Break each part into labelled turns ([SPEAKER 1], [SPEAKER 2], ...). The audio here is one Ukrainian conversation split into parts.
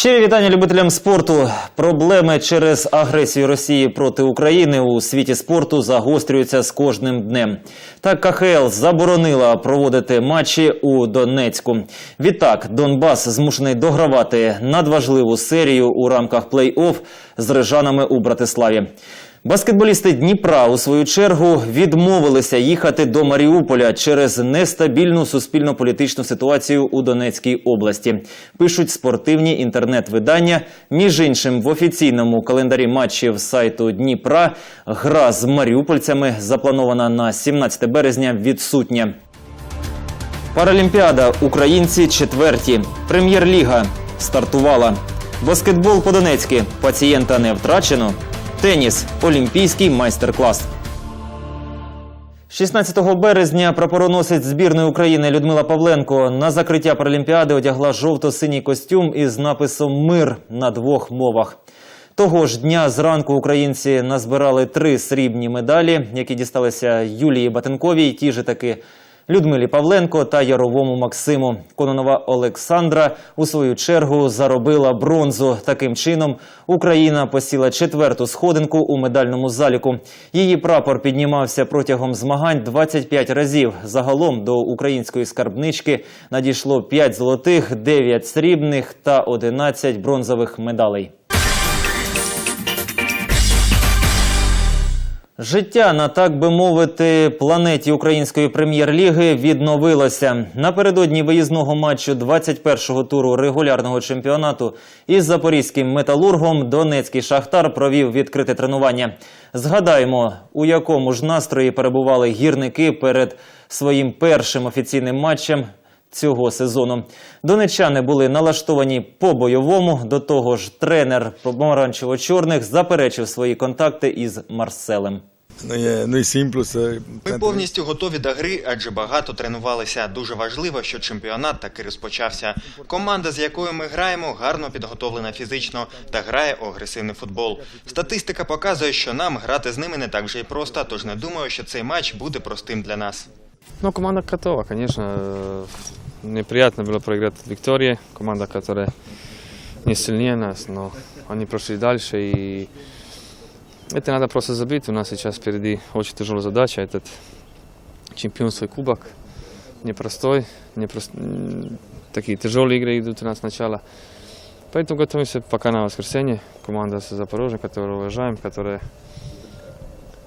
[SPEAKER 1] Щирі вітання любителям спорту. Проблеми через агресію Росії проти України у світі спорту загострюються з кожним днем. Так КХЛ заборонила проводити матчі у Донецьку. Відтак Донбас змушений догравати надважливу серію у рамках плей-офф з рижанами у Братиславі. Баскетболісти Дніпра у свою чергу відмовилися їхати до Маріуполя через нестабільну суспільно-політичну ситуацію у Донецькій області. Пишуть спортивні інтернет-видання. Між іншим, в офіційному календарі матчів сайту Дніпра гра з маріупольцями запланована на 17 березня відсутня. Паралімпіада. Українці четверті. Прем'єр-ліга стартувала. Баскетбол по-донецьки. Пацієнта не втрачено. Теніс. Олімпійський майстер-клас. 16 березня прапороносець збірної України Людмила Павленко на закриття Паралімпіади одягла жовто-синій костюм із написом Мир на двох мовах. Того ж дня зранку українці назбирали три срібні медалі, які дісталися Юлії Батенковій, ті ж таки Людмилі Павленко та Яровому Максиму. Кононова Олександра у свою чергу заробила бронзу. Таким чином Україна посіла четверту сходинку у медальному заліку. Її прапор піднімався протягом змагань 25 разів. Загалом до української скарбнички надійшло 5 золотих, 9 срібних та 11 бронзових медалей. Життя на так би мовити планеті української прем'єр-ліги відновилося напередодні виїзного матчу 21-го туру регулярного чемпіонату із запорізьким металургом. Донецький шахтар провів відкрите тренування. Згадаємо, у якому ж настрої перебували гірники перед своїм першим офіційним матчем цього сезону. Донечани були налаштовані по-бойовому. До того ж, тренер помаранчево-чорних заперечив свої контакти із Марселем.
[SPEAKER 2] Ну.
[SPEAKER 3] Ми повністю готові до гри, адже багато тренувалися. Дуже важливо, що чемпіонат таки розпочався. Команда, з якою ми граємо, гарно підготовлена фізично та грає у агресивний футбол. Статистика показує, що нам грати з ними не так вже й просто, тож не думаю, що цей матч буде простим для нас.
[SPEAKER 4] Ну, команда готова, конечно. Неприятно было проиграть от Виктории. Команда, которая не сильнее нас, но они прошли дальше. И это надо просто забыть. У нас сейчас впереди очень тяжелая задача. Этот чемпионский кубок непростой. непрос- м, Такие тяжелые игры идут у нас сначала. Поэтому готовимся пока на воскресенье. Команда с Запорожья, которую уважаем, которая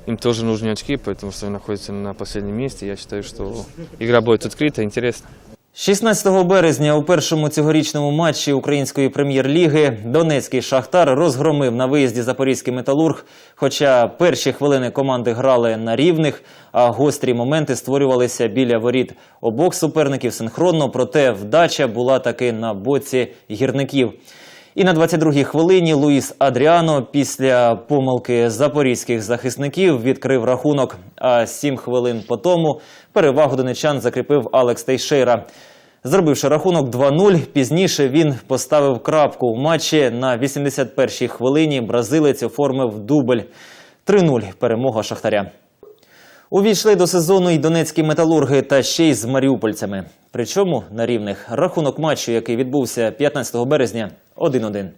[SPEAKER 4] им тоже нужны очки, потому что они находятся на последнем месте. Я считаю, что игра будет открыта, интересна.
[SPEAKER 1] 16 березня у першому цьогорічному матчі української прем'єр-ліги Донецький шахтар розгромив на виїзді запорізький металург. Хоча перші хвилини команди грали на рівних, а гострі моменти створювалися біля воріт обох суперників синхронно. Проте вдача була таки на боці гірників. І на 22-й хвилині Луїс Адріано після помилки запорізьких захисників відкрив рахунок. А сім хвилин по тому перевагу донечан закріпив Алекс Тейшейра. Зробивши рахунок 2-0, пізніше він поставив крапку у матчі. На 81-й хвилині бразилець оформив дубль. 3-0 перемога Шахтаря. Увійшли до сезону і донецькі металурги та ще й з маріупольцями. Причому на рівних рахунок матчу, який відбувся 15 березня, 1-1.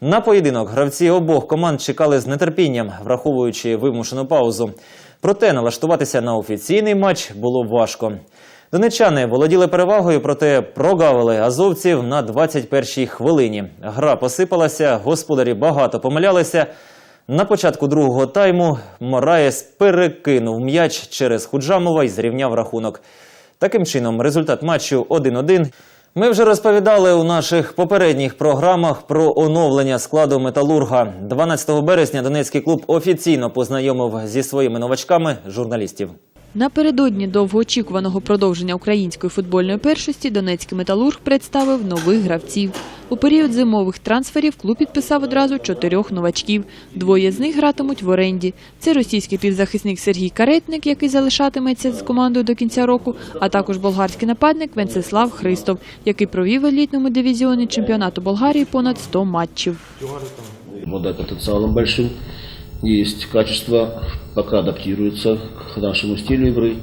[SPEAKER 1] На поєдинок гравці обох команд чекали з нетерпінням, враховуючи вимушену паузу. Проте налаштуватися на офіційний матч було важко. Донечани володіли перевагою, проте прогавили азовців на 21-й хвилині. Гра посипалася, господарі багато помилялися. На початку другого тайму Мораєс перекинув м'яч через Худжамова і зрівняв рахунок. Таким чином, результат матчу 1-1. Ми вже розповідали у наших попередніх програмах про оновлення складу металурга. 12 березня Донецький клуб офіційно познайомив зі своїми новачками журналістів.
[SPEAKER 5] Напередодні довгоочікуваного продовження української футбольної першості Донецький металург представив нових гравців. У період зимових трансферів клуб підписав одразу чотирьох новачків. Двоє з них гратимуть в оренді. Це російський півзахисник Сергій Каретник, який залишатиметься з командою до кінця року, а також болгарський нападник Венцеслав Христов, який провів в елітному дивізіоні чемпіонату Болгарії понад 100 матчів.
[SPEAKER 6] обладает потенциалом большим. Есть качество, пока адаптируется к нашему стилю игры.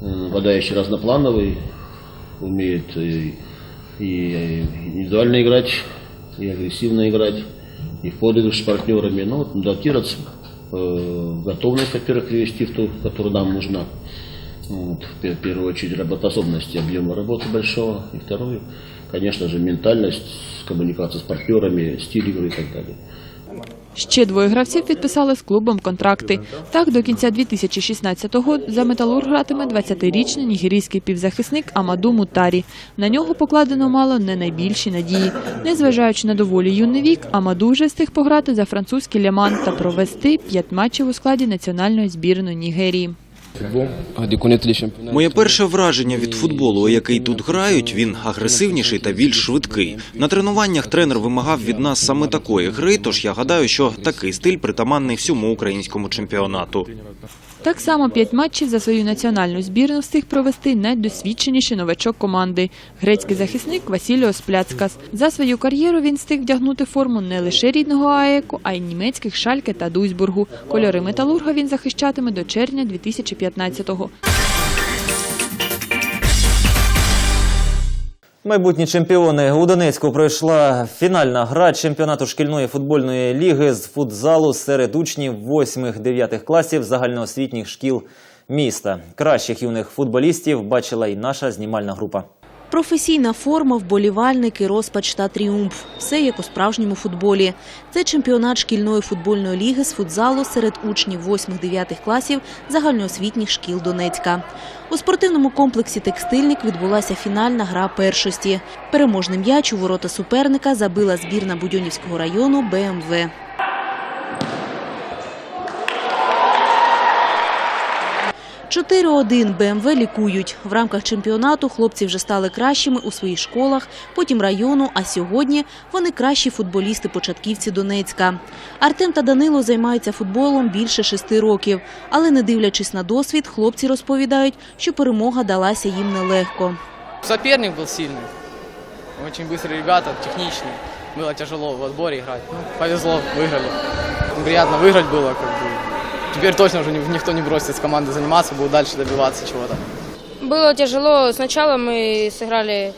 [SPEAKER 6] Э, Нападающий разноплановый, умеет и, индивидуально играть, и агрессивно играть, и в подыгрыш с партнерами. Но вот адаптироваться, э, готовность, во-первых, привести в ту, которая нам нужна. Вот, в пе- первую очередь работоспособность объема работы большого. И второе, конечно же, ментальность, коммуникация с партнерами, стиль игры и так далее.
[SPEAKER 5] Ще двоє гравців підписали з клубом контракти. Так, до кінця 2016-го за «Металург» гратиме 20-річний нігерійський півзахисник Амаду Мутарі. На нього покладено мало не найбільші надії. Незважаючи на доволі юний вік, Амаду вже встиг пограти за французький Ляман та провести п'ять матчів у складі національної збірної Нігерії.
[SPEAKER 7] Моє перше враження від футболу, який тут грають, він агресивніший та більш швидкий. На тренуваннях тренер вимагав від нас саме такої гри, тож я гадаю, що такий стиль притаманний всьому українському чемпіонату.
[SPEAKER 5] Так само п'ять матчів за свою національну збірну встиг провести найдосвідченіший новачок команди – грецький захисник Васіліос Пляцкас. За свою кар'єру він встиг вдягнути форму не лише рідного АЕКу, а й німецьких Шальке та Дуйсбургу. Кольори металурга він захищатиме до червня 2015-го.
[SPEAKER 1] Майбутні чемпіони у Донецьку пройшла фінальна гра чемпіонату шкільної футбольної ліги з футзалу серед учнів 8-9 класів загальноосвітніх шкіл міста. Кращих юних футболістів бачила і наша знімальна група.
[SPEAKER 8] Професійна форма, вболівальники, розпач та тріумф – все як у справжньому футболі. Це чемпіонат шкільної футбольної ліги з футзалу серед учнів 8-9 класів загальноосвітніх шкіл Донецька. У спортивному комплексі «Текстильник» відбулася фінальна гра першості. Переможний м'яч у ворота суперника забила збірна Будьонівського району БМВ. Чотири 1 БМВ лікують. В рамках чемпіонату хлопці вже стали кращими у своїх школах, потім району, а сьогодні вони кращі футболісти-початківці Донецька. Артем та Данило займаються футболом більше шести років. Але не дивлячись на досвід, хлопці розповідають, що перемога далася їм нелегко.
[SPEAKER 9] Соперник был сильный. Очень быстрые ребята, техничные. Было тяжело в отборе играть. Ну, повезло, выиграли. Приятно выиграть было. Как бы. Теперь точно уже ни- никто не бросит с команды заниматься, будет дальше добиваться чего-то.
[SPEAKER 10] Было тяжело. Сначала мы сыграли,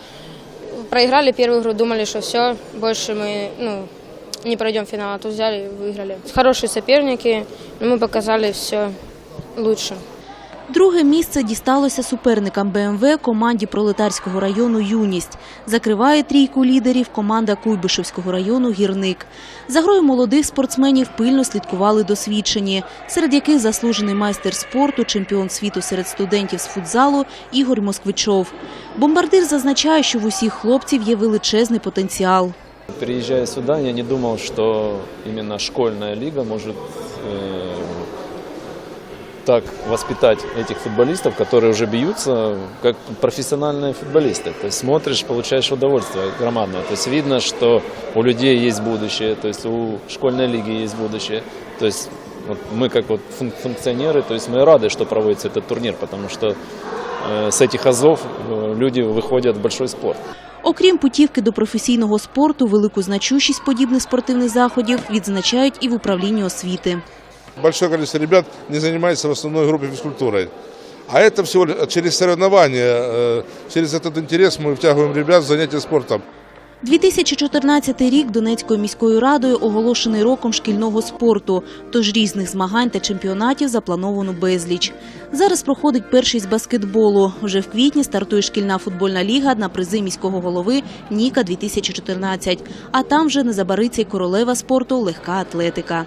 [SPEAKER 10] проиграли первую игру, думали, что все, больше мы ну, не пройдем финал, а тут взяли и выиграли. Хорошие соперники, но мы показали все лучше.
[SPEAKER 8] Друге місце дісталося суперникам БМВ команді Пролетарського району «Юність». Закриває трійку лідерів команда Куйбишевського району «Гірник». За грою молодих спортсменів пильно слідкували досвідчені, серед яких заслужений майстер спорту, чемпіон світу серед студентів з футзалу Ігор Москвичов. Бомбардир зазначає, що в усіх хлопців є величезний потенціал.
[SPEAKER 11] Приезжая сюда, я не думал, что именно школьная лига может э, так воспитать этих футболистов, которые уже бьются, как профессиональные футболисты. То есть смотришь, получаешь удовольствие громадное. То есть видно, что у людей есть будущее, то есть у школьной лиги есть будущее. То есть вот мы как вот фун- функционеры, то есть мы рады, что проводится этот турнир, потому что э, с этих азов э, люди выходят в большой спорт.
[SPEAKER 8] Окрім путівки до професійного спорту, велику значущість подібних спортивних заходів відзначають і в управлінні освіти.
[SPEAKER 12] большое количество ребят не занимается в основной группе физкультурой. А это всего лишь через соревнования, э, через этот интерес мы втягиваем ребят в занятия спортом.
[SPEAKER 8] 2014 рік Донецькою міською радою оголошений роком шкільного спорту, тож різних змагань та чемпіонатів заплановано безліч. Зараз проходить перший з баскетболу. Вже в квітні стартує шкільна футбольна ліга на призи міського голови Ніка 2014. А там вже не забариться й королева спорту легка атлетика.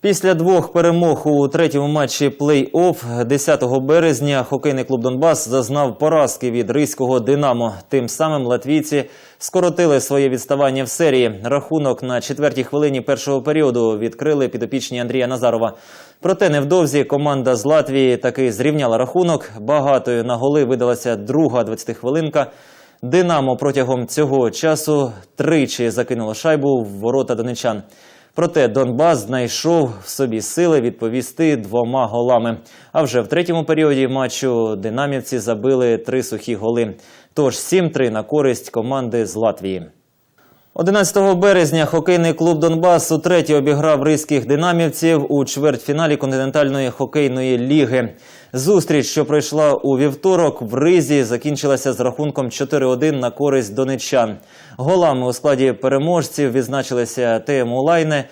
[SPEAKER 1] Після двох перемог у третьому матчі плей-офф 10 березня хокейний клуб Донбас зазнав поразки від ризького Динамо. Тим самим латвійці скоротили своє відставання в серії. Рахунок на четвертій хвилині першого періоду відкрили підопічні Андрія Назарова. Проте невдовзі команда з Латвії таки зрівняла рахунок. Багатою на голи видалася друга 20-хвилинка. Динамо протягом цього часу тричі закинуло шайбу в ворота донечан. Проте Донбас знайшов в собі сили відповісти двома голами. А вже в третьому періоді матчу динамівці забили три сухі голи. Тож 7-3 на користь команди з Латвії. 11 березня хокейний клуб Донбас утретє обіграв ризьких динамівців у чвертьфіналі континентальної хокейної ліги. Зустріч, що пройшла у вівторок, в ризі закінчилася з рахунком 4-1 на користь донеччан. Голами у складі переможців відзначилися Теему Лайне,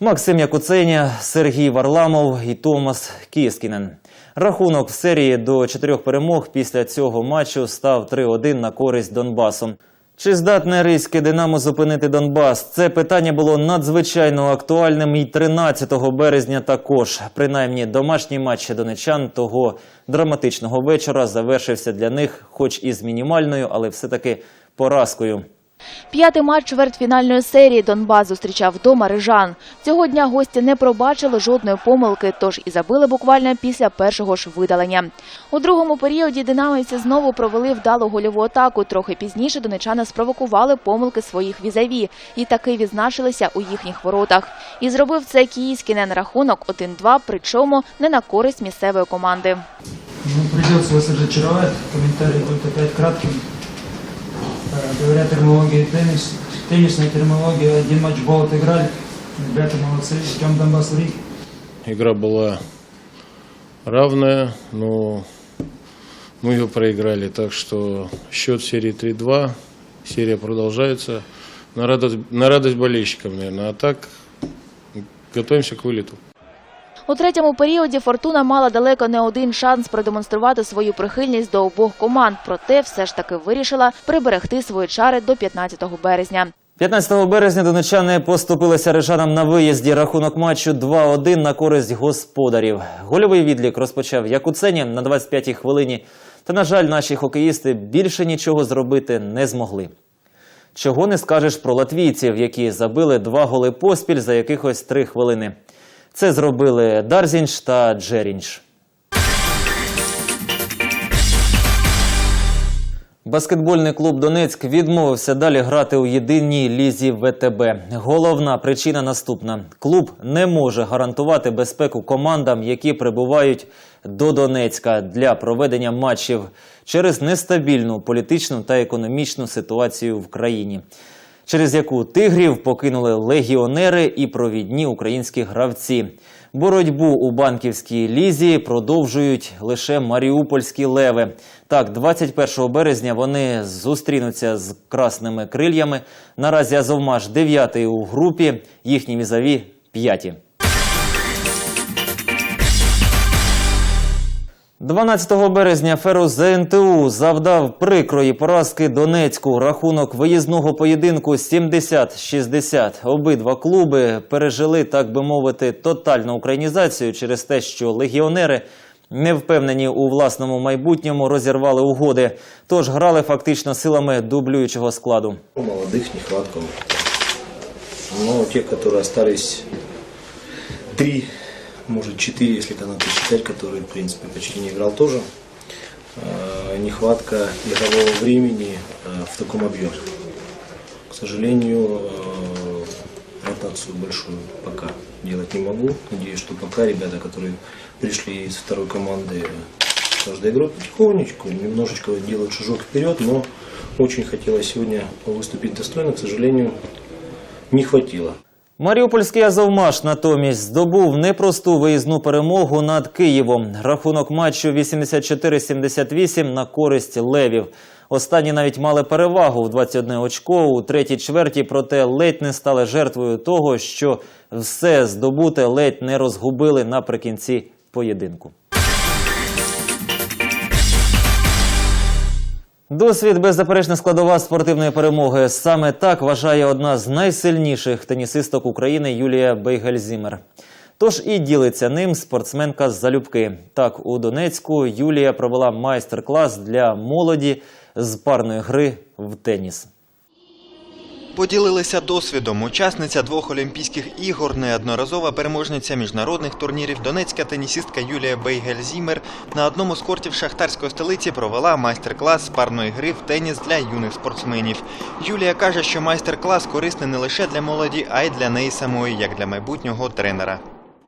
[SPEAKER 1] Максим Якуценя, Сергій Варламов і Томас Кіскінен. Рахунок в серії до чотирьох перемог після цього матчу став 3-1 на користь Донбасу. Чи здатне ризьке Динамо зупинити Донбас? Це питання було надзвичайно актуальним і 13 березня також. Принаймні, домашній матч донечан того драматичного вечора завершився для них, хоч і з мінімальною, але все-таки поразкою.
[SPEAKER 13] П'ятий матч чвертьфінальної серії Донбас зустрічав вдома Рижан. Цього дня гості не пробачили жодної помилки, тож і забили буквально після першого ж видалення. У другому періоді динамівці знову провели вдалу гольову атаку. Трохи пізніше донечани спровокували помилки своїх візаві і таки відзначилися у їхніх воротах. І зробив це Київський на рахунок 1-2, причому не на користь місцевої команди.
[SPEAKER 14] Ну, придется вас разочаровать. Комментарий будет опять кратким. Э, Говоря терминологией теннис, теннисная терминология, один матч гол отыграли. Ребята молодцы, ждем Донбасс в Риге.
[SPEAKER 15] Игра была равная, но мы ее проиграли. Так что счет серии 3-2. Серия продолжается. На радость, на радость болельщикам, наверное. А так готовимся к вылету.
[SPEAKER 13] У третьому періоді Фортуна мала далеко не один шанс продемонструвати свою прихильність до обох команд, проте все ж таки вирішила приберегти свої чари до 15 березня.
[SPEAKER 1] 15 березня донечани поступилися рижанам на виїзді. Рахунок матчу 2-1 на користь господарів. Гольовий відлік розпочав Якуценя на 25-й хвилині. Та, на жаль, наші хокеїсти більше нічого зробити не змогли. Чого не скажеш про латвійців, які забили два голи поспіль за якихось три хвилини. Це зробили Дарзінч та Джерінч. Баскетбольний клуб Донецьк відмовився далі грати у єдиній лізі ВТБ. Головна причина наступна: клуб не може гарантувати безпеку командам, які прибувають до Донецька для проведення матчів через нестабільну політичну та економічну ситуацію в країні, через яку тигрів покинули легіонери і провідні українські гравці. Боротьбу у банківській лізі продовжують лише маріупольські леви. Так, 21 березня вони зустрінуться з красними крильями. Наразі Азовмаш дев'ятий у групі, їхні візаві 5. 12 березня Ферус ЗНТУ завдав прикрої поразки Донецьку. Рахунок виїзного поєдинку 70-60. Обидва клуби пережили, так би мовити, тотальну українізацію через те, що легіонери, не впевнені у власному майбутньому, розірвали угоди. Тож грали фактично силами дублюючого складу.
[SPEAKER 16] У молодых нехватка. Но те, которые остались, три, может четыре, если канаты считать, которые, в принципе, почти не играл тоже, э, нехватка игрового времени э, в таком объеме. К сожалению, э, ротацию большую пока делать не могу. Надеюсь, что пока ребята, которые пришли из второй команды, каждой игрой потихонечку, немножечко делают шажок вперед, но очень хотелось сегодня выступить достойно, к сожалению, не хватило.
[SPEAKER 1] Маріупольський Азовмаш натомість здобув непросту виїзну перемогу над Києвом. Рахунок матчу 84-78 на користь левів. Останні навіть мали перевагу в 21 очко у третій чверті, проте ледь не стали жертвою того, що все здобуте ледь не розгубили наприкінці поєдинку. Досвід беззаперечна складова спортивної перемоги. Саме так вважає одна з найсильніших тенісисток України Юлія Бейгельзімер. Тож і ділиться ним спортсменка з залюбки. Так, у Донецьку Юлія провела майстер-клас для молоді з парної гри в теніс.
[SPEAKER 3] Поділилися досвідом. Учасниця двох Олімпійських ігор, неодноразова переможниця міжнародних турнірів, донецька тенісистка Юлія Бейгельзімер на одному з кортів шахтарської столиці провела майстер-клас з парної гри в теніс для юних спортсменів. Юлія каже, що майстер-клас корисний не лише для молоді, а й для неї самої, як для майбутнього тренера.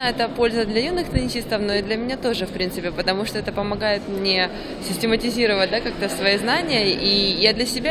[SPEAKER 17] Это польза для юных теннисистов, но и для меня тоже, в принципе, потому что это помогает мне систематизировать да, как-то свои знания, и я для себя